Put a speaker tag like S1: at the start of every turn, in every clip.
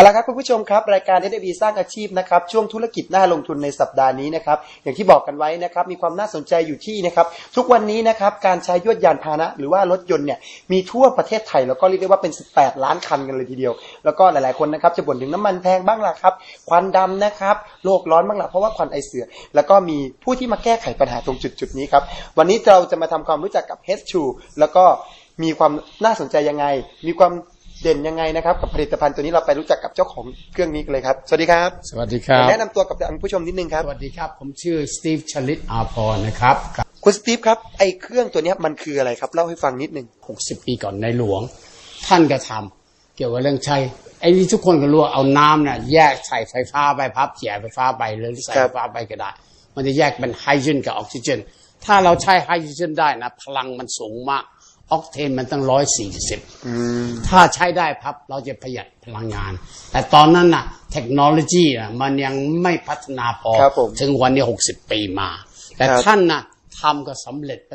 S1: เอาละครับคุณผู้ชมครับรายการ s อ b สร้างอาชีพนะครับช่วงธุรกิจหน่าลงทุนในสัปดาห์นี้นะครับอย่างที่บอกกันไว้นะครับมีความน่าสนใจอยู่ที่นะครับทุกวันนี้นะครับการใช้ยวดยานพาหนะ หรือว่ารถยนต์เนี่ยมีทั่วประเทศไทยแล้วก็เรียกได้ว่าเป็น 18 ล้านคันกันเลยทีเดียว แล้วก็หลายๆคนนะครับจะบ่นถึงน้ำมันแพงบ้างล่ะครับควันดำนะครับโลกร้อนบ้างล่ะเพราะว่าควันไอเสือ แล้วก็มีผู้ที่มาแก้ไขปัญหาตรงจุดๆนี้ครับวันนี้เราจะมาทำความรู้จักกับ H2 แล้วก็มีความน่าสนใจยังไง มีความ เด่นยังไงนะครับ กับผลิตภัณฑ์ตัวนี้เราไปรู้จักกับเจ้าของเครื่องนี้กันเลยครับ สวัสดีครับ
S2: สวัสดีครับ
S1: แนะนำตัวกับท่านผู้ชมนิดนึงครับ
S2: สวัสดีครับ ผมชื่อสตีฟชลิตอาพรนะครับ
S1: คุณสตีฟครับไอ้เครื่องตัวเนี้ยมันคืออะไรครับเล่าให้ฟังนิดนึง
S2: 60 ปีก่อนในหลวง ท่านก็ทำเกี่ยวกับเรื่องใช้ไอ้นี่ทุกคนก็รู้ว่าเอาน้ำเนี่ยแยกใส่ไฟฟ้าไปพับเสียไฟฟ้าไปหรือใส่
S1: ครั
S2: ไฟ
S1: บ
S2: ฟ้าไปก็ได้ มันจะแยกเป็นไฮโดรเจนกับออกซิเจน ถ้าเราใช้ไฮโดรเจนได้นะพลังมันสูงมาก ออกเทนมันตั้งร้อยสี่สิบ
S1: อืม
S2: ถ้าใช้ได้พับเราจะประหยัดพลังงาน แต่ตอนนั้นน่ะ เทคโนโลยีน่ะมันยังไม่พัฒนาพอ
S1: ครับผม
S2: ถึงวันนี้หกสิบปีมา แต่
S1: ครับ
S2: ท่านน่ะทำก็สำเร็จไป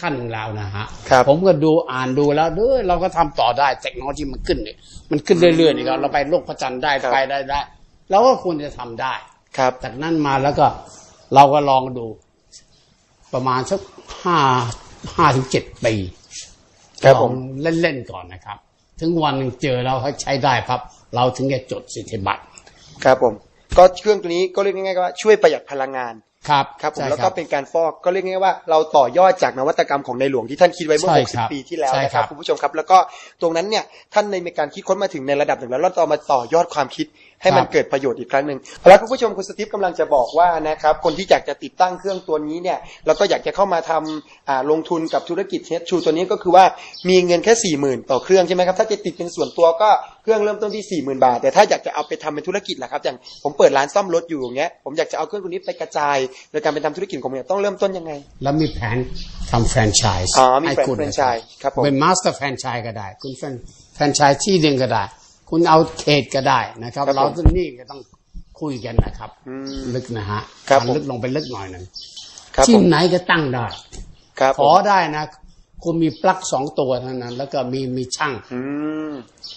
S2: ขั้นแล้วนะฮะ
S1: ครับ
S2: ผมก็ดูอ่านดูแล้วเด้อเราก็ทำต่อได้เทคโนโลยีมันขึ้นเนี่ยมันขึ้นเรื่อยๆนี่ก็เราไปโลกพระจันทร์ได้
S1: ครับ
S2: ไปได้ได้เราก็ควรจะทำได้
S1: ครับ
S2: จากนั้นมาแล้วก็เราก็ลองดู ประมาณสักห้าห้าถึงเจ็ดปี
S1: ครับผม
S2: ลองเล่นๆก่อนนะครับ ถึงวันหนึ่งเจอเราให้ใช้ได้พับ เราถึงจะจดสิทธิบัตร
S1: ครับผม ก็เครื่องตัวนี้ก็เรียกง่ายๆว่าช่วยประหยัดพลังงาน
S2: ครับ
S1: ครับผม
S2: ใช่
S1: แล้วก็เป็นการฟอกก็เรียกง่ายๆว่าเราต่อยอดจากนวัตกรรมของในหลวงที่ท่านคิดไว้เมื่อ
S2: ใช่ครับ
S1: 60 ปีที่แล้ว
S2: ใช่
S1: นะค
S2: ครั
S1: รับบคุณผู้ชมครับ แล้วก็ตรงนั้นเนี่ยท่านในมีการคิดค้นมาถึงในระดับหนึ่งแล้วเราต่อมาต่อยอดความคิด ให้มัน
S2: ครับ
S1: เกิดประโยชน์อีกครั้งหนึ่งแล้วคุณผู้ชมคุณสตีฟกำลังจะบอกว่านะครับคนที่อยากจะติดตั้งเครื่องตัวนี้เนี่ยแล้วก็อยากจะเข้ามาทำอ่าลงทุนกับธุรกิจเฮดชูตัวนี้ก็คือว่ามีเงินแค่สี่หมื่นต่อเครื่องใช่ไหมครับถ้าจะติดเป็นส่วนตัวก็เครื่องเริ่มต้นที่สี่หมื่นบาท แต่ถ้าอยากจะเอาไปทำเป็นธุรกิจล่ะครับอย่างผมเปิดร้านซ่อมรถอยู่อย่างเงี้ยผมอยากจะเอาเครื่องตัวนี้ไปกระจายโดยการไปทำธุรกิจของผมเนี่ยต้องเริ่มต้นยังไง
S2: แล้วมีแผนทำแฟรนไชส์
S1: อ๋อมี
S2: ให้
S1: แฟรน
S2: คุณ
S1: แฟรนไชส์ครับผม
S2: เป็นมาสเตอร์แฟรนไชส์ก็ได้ คุณแฟรนแฟรนไชส์ที่หนึ่งก็ได้ คุณเอาเขตก็ได้นะครับ
S1: ครับผม
S2: เราจะนี่ก็ต้องคุยกันนะครับ
S1: อืม
S2: ลึกนะฮะ
S1: ครับผม
S2: ลึกลงไปลึกหน่อยหนึ่ง
S1: ครับ
S2: ที่
S1: ผม
S2: ไหนก็ตั้งได้
S1: ครับ
S2: ข
S1: ผม
S2: อได้นะ คุณมีปลั๊กสองตัวเท่านั้น แล้วก็มีมีช่าง
S1: อืม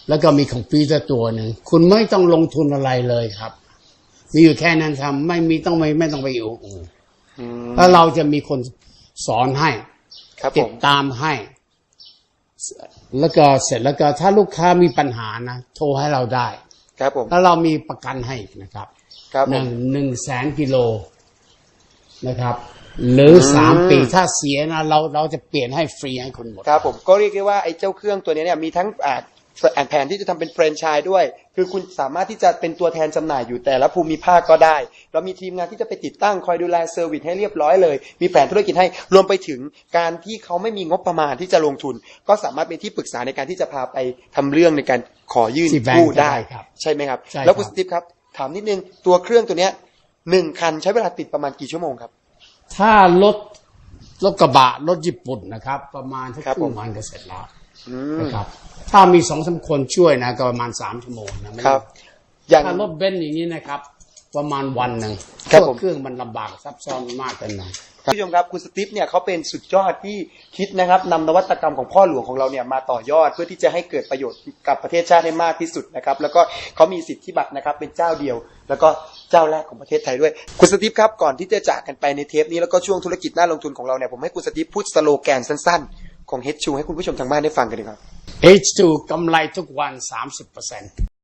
S2: แล้วก็มีคอมพิวเตอร์ตัวหนึ่งคุณไม่ต้องลงทุนอะไรเลยครับ มีอยู่แค่นั้นทำไม่มีต้องไม่ไม่ต้องไปอยู่อู่
S1: อืม
S2: แล้วเราจะมีคนสอนให้
S1: ครับผ
S2: ติด
S1: ม
S2: ตามให้ แล้วก็เสร็จแล้วก็ถ้าลูกค้ามีปัญหานะโทรให้เราได้
S1: ครับผม
S2: แล้วเรามีประกันให้อีกนะครับ
S1: ครับ
S2: ห
S1: ผ
S2: นึ่
S1: ม
S2: งหนึ่งแสนกิโลนะครับ หรือสาม
S1: อืม
S2: ปีถ้าเสียนะเราเราจะเปลี่ยนให้ฟรีให้คุณหมด
S1: ครับผมก็เรียกได้ว่าไอ้เจ้าเครื่องตัวนี้เนี่ยมีทั้งอ่า แผนที่จะทำเป็นแฟรนไชส์ด้วย คือคุณสามารถที่จะเป็นตัวแทนจำหน่ายอยู่แต่ละภูมิภาคก็ได้ เรามีทีมงานที่จะไปติดตั้งคอยดูแลเซอร์วิสให้เรียบร้อยเลย มีแผนธุรกิจให้ รวมไปถึงการที่เขาไม่มีงบประมาณที่จะลงทุน ก็สามารถเป็นที่ปรึกษาในการที่จะพาไปทำเรื่องในการขอยื่น
S2: ที่แบงก์
S1: กู้
S2: ก็
S1: ได้
S2: ได้ครับ
S1: ใช่ไหมครับ
S2: ใช่
S1: แล้วคุณ
S2: ครั
S1: ส
S2: บ
S1: ตีฟครับ ถามนิดนึง ตัวเครื่องตัวเนี้ยหนึ่งคันใช้เวลาติดประมาณกี่ชั่วโมงครับ
S2: ถ้ารถรถกระบะรถญี่ปุ่นนะครับ ประมาณสัก
S1: ครับ
S2: ครึ่
S1: ผม
S2: งวันก็เสร็จแล้ว
S1: อืม
S2: นะครับ ถ้ามีสองสามคนช่วยนะก็ประมาณสามชั่วโมงนะไม่
S1: ครับ อย่าง
S2: ถ้ารถเบนซ์อย่างนี้นะครับ ประมาณวันหนึ่ง
S1: ครับ
S2: เพาะ
S1: ผม
S2: เครื่องมันลำบากซับซ้อนมากเกินไป
S1: คุณผู้ชมครับคุณสตีฟเนี่ยเขาเป็นสุดยอดที่คิดนะครับนำนวัตกรรมของพ่อหลวงของเราเนี่ยมาต่อยอดเพื่อที่จะให้เกิดประโยชน์กับประเทศชาติให้มากที่สุดนะครับแล้วก็เขามีสิทธิบัตรนะครับเป็นเจ้าเดียว แล้วก็เจ้าแรกของประเทศไทยด้วย คุณสตีฟครับก่อนที่จะจากกันไปในเทปนี้แล้วก็ช่วงธุรกิจน่าลงทุนของเราเนี่ยผมให้คุณสตีฟพูดสโลแกนสั้น ๆ ของเฮตูให้คุณผู้ชมทางบ้านได้ฟังกันดีครับ
S2: H2 กำไรทุกวัน 30%